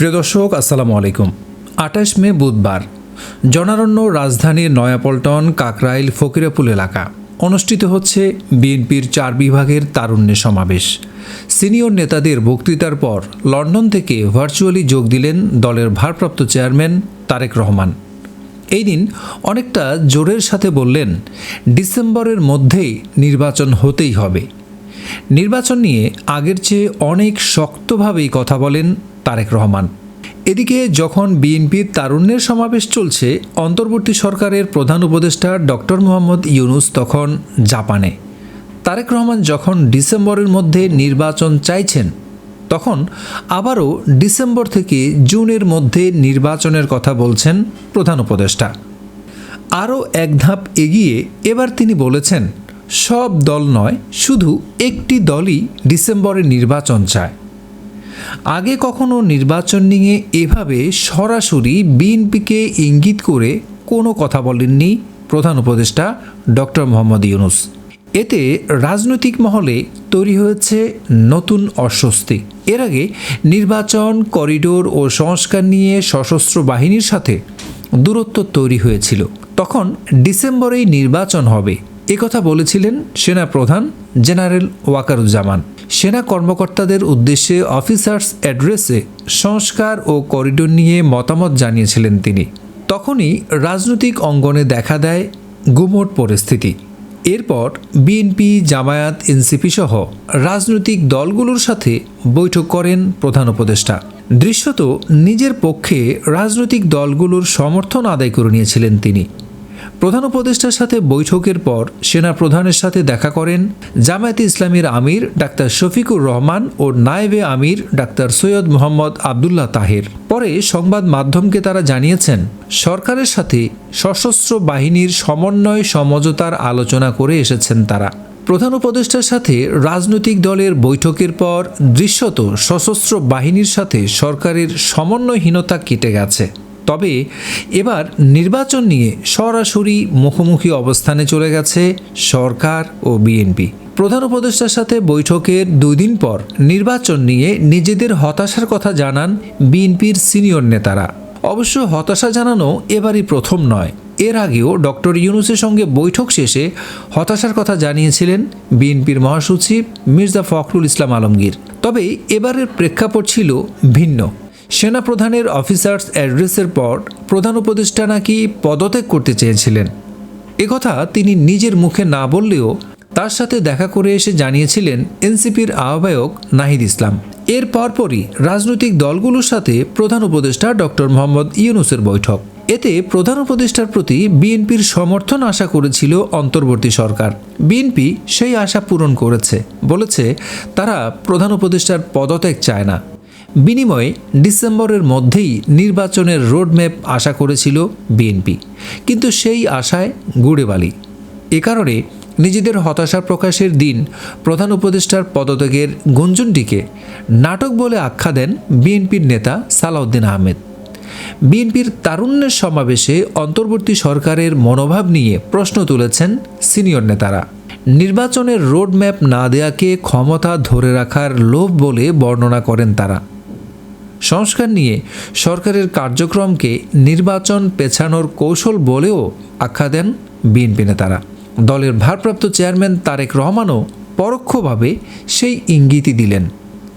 প্রিয় দর্শক, আসসালামু আলাইকুম। আঠাশ মে বুধবার, জনারণ্য রাজধানীর নয়াপল্টন, কাকরাইল, ফকিরাপুল এলাকা অনুষ্ঠিত হচ্ছে বিএনপির চার বিভাগের তারুণ্যের সমাবেশ। সিনিয়র নেতাদের বক্তৃতার পর লন্ডন থেকে ভার্চুয়ালি যোগ দিলেন দলের ভারপ্রাপ্ত চেয়ারম্যান তারেক রহমান। এই দিন অনেকটা জোরের সাথে বললেন, ডিসেম্বরের মধ্যেই নির্বাচন হতেই হবে। নির্বাচন নিয়ে আগের চেয়ে অনেক শক্তভাবেই কথা বলেন তারেক রহমান। এদিকে যখন বিএনপির তারুণ্যের সমাবেশ চলছে, অন্তর্বর্তী সরকারের প্রধান উপদেষ্টা ডক্টর মোহাম্মদ ইউনুস তখন জাপানে। তারেক রহমান যখন ডিসেম্বরের মধ্যে নির্বাচন চাইছেন, তখন আবারও ডিসেম্বর থেকে জুনের মধ্যে নির্বাচনের কথা বলছেন প্রধান উপদেষ্টা। আরও এক ধাপ এগিয়ে এবার তিনি বলেছেন, সব দল নয়, শুধু একটি দলই ডিসেম্বরে নির্বাচন চায়। আগে কখনো নির্বাচন নিয়ে এভাবে সরাসরি বিএনপিকে ইঙ্গিত করে কোনো কথা বলেননি প্রধান উপদেষ্টা ডক্টর মোহাম্মদ ইউনুস। এতে রাজনৈতিক মহলে তৈরি হয়েছে নতুন অস্বস্তি। এর আগে নির্বাচন, করিডোর ও সংস্কার নিয়ে সশস্ত্র বাহিনীর সাথে দূরত্ব তৈরি হয়েছিল। তখন ডিসেম্বরেই নির্বাচন হবে। একথা বলেছিলেন সেনা প্রধান জেনারেল ওয়াকারুজ্জামান। সেনা কর্মকর্তাদের উদ্দেশ্যে অফিসার্স অ্যাড্রেসে সংস্কার ও করিডোর নিয়ে মতামত জানিয়েছিলেন তিনি। তখনই রাজনৈতিক অঙ্গনে দেখা দেয় গুমোট পরিস্থিতি। এরপর বিএনপি, জামায়াত, এনসিপি সহ রাজনৈতিক দলগুলোর সাথে বৈঠক করেন প্রধান উপদেষ্টা। দৃশ্যত নিজের পক্ষে রাজনৈতিক দলগুলোর সমর্থন আদায় করে নিয়েছিলেন তিনি। প্রধান উপদেষ্টার সাথে বৈঠকের পর সেনা প্রধানের সাথে দেখা করেন জামায়াতে ইসলামীর আমির ডাক্তার শফিকুর রহমান ও নায়েবে আমির ডাক্তার সৈয়দ মোহাম্মদ আবদুল্লাহ তাহের। পরে সংবাদ মাধ্যমকে তারা জানিয়েছেন, সরকারের সাথে সশস্ত্র বাহিনীর সমন্বয়, সমঝোতার আলোচনা করে এসেছেন তারা। প্রধান উপদেষ্টার সাথে রাজনৈতিক দলের বৈঠকের পর দৃশ্যত সশস্ত্র বাহিনীর সাথে সরকারের সমন্বয়হীনতা কেটে গেছে। তবে এবার নির্বাচন নিয়ে সরাসরি মুখোমুখি অবস্থানে চলে গেছে সরকার ও বিএনপি। প্রধান উপদেষ্টার সাথে বৈঠকের দুই দিন পর নির্বাচন নিয়ে নিজেদের হতাশার কথা জানান বিএনপির সিনিয়র নেতারা। অবশ্য হতাশা জানানো এবারই প্রথম নয়। এর আগেও ডক্টর ইউনুসের সঙ্গে বৈঠক শেষে হতাশার কথা জানিয়েছিলেন বিএনপির মহাসচিব মির্জা ফখরুল ইসলাম আলমগীর। তবে এবারের প্রেক্ষাপট ছিল ভিন্ন। সেনাপ্রধানের অফিসার্স অ্যাড্রেসের পর প্রধান উপদেষ্টা নাকি পদত্যাগ করতে চেয়েছিলেন। একথা তিনি নিজের মুখে না বললেও তার সাথে দেখা করে এসে জানিয়েছিলেন এনসিপির আহ্বায়ক নাহিদ ইসলাম। এর পরপরই রাজনৈতিক দলগুলোর সাথে প্রধান উপদেষ্টা ডক্টর মোহাম্মদ ইউনুসের বৈঠক। এতে প্রধান উপদেষ্টার প্রতি বিএনপির সমর্থন আশা করেছিল অন্তর্বর্তী সরকার। বিএনপি সেই আশা পূরণ করেছে। বলেছে, তারা প্রধান উপদেষ্টার পদত্যাগ চায় না। বিনিময়ে ডিসেম্বরের মধ্যেই নির্বাচনের রোডম্যাপ আশা করেছিল বিএনপি। কিন্তু সেই আশায় গুড়ে বালি। এ কারণে নিজেদের হতাশা প্রকাশের দিন প্রধান উপদেষ্টার পদত্যাগের গুঞ্জনটিকে নাটক বলে আখ্যা দেন বিএনপির নেতা সালাউদ্দিন আহমেদ। বিএনপির তারুণ্যের সমাবেশে অন্তর্বর্তী সরকারের মনোভাব নিয়ে প্রশ্ন তুলেছেন সিনিয়র নেতারা। নির্বাচনের রোডম্যাপ না দেয়াকে ক্ষমতা ধরে রাখার লোভ বলে বর্ণনা করেন তারা। সংস্কার নিয়ে সরকারের কার্যক্রমকে নির্বাচন পেছানোর কৌশল বলেও আখ্যা দেন বিএনপি নেতারা। দলের ভারপ্রাপ্ত চেয়ারম্যান তারেক রহমানও পরোক্ষভাবে সেই ইঙ্গিতই দিলেন।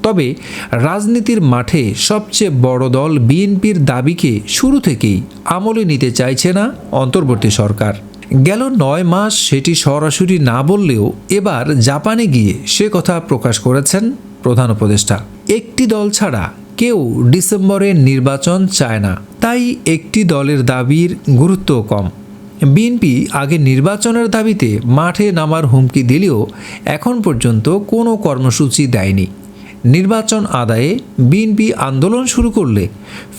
তবে রাজনীতির মাঠে সবচেয়ে বড় দল বিএনপির দাবিকে শুরু থেকেই আমলে নিতে চাইছে না অন্তর্বর্তী সরকার। গেল নয় মাস সেটি সরাসরি না বললেও এবার জাপানে গিয়ে সে কথা প্রকাশ করেছেন প্রধান উপদেষ্টা। একটি দল ছাড়া কেউ ডিসেম্বরে নির্বাচন চায় না। তাই একটি দলের দাবির গুরুত্ব কম। বিএনপি আগে নির্বাচনের দাবিতে মাঠে নামার হুমকি দিলেও এখন পর্যন্ত কোনো কর্মসূচি দেয়নি। নির্বাচন আদায়ে বিএনপি আন্দোলন শুরু করলে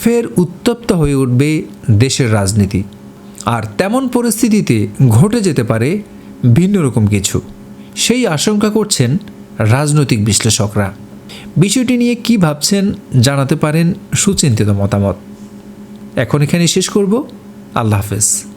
ফের উত্তপ্ত হয়ে উঠবে দেশের রাজনীতি। আর তেমন পরিস্থিতিতে ঘটে যেতে পারে ভিন্ন রকম কিছু। সেই আশঙ্কা করছেন রাজনৈতিক বিশ্লেষকরা। বিষয়টি নিয়ে কি ভাবছেন জানাতে পারেন সুচিন্তিত মতামত। এখন এখানে শেষ করব। আল্লাহ হাফেজ।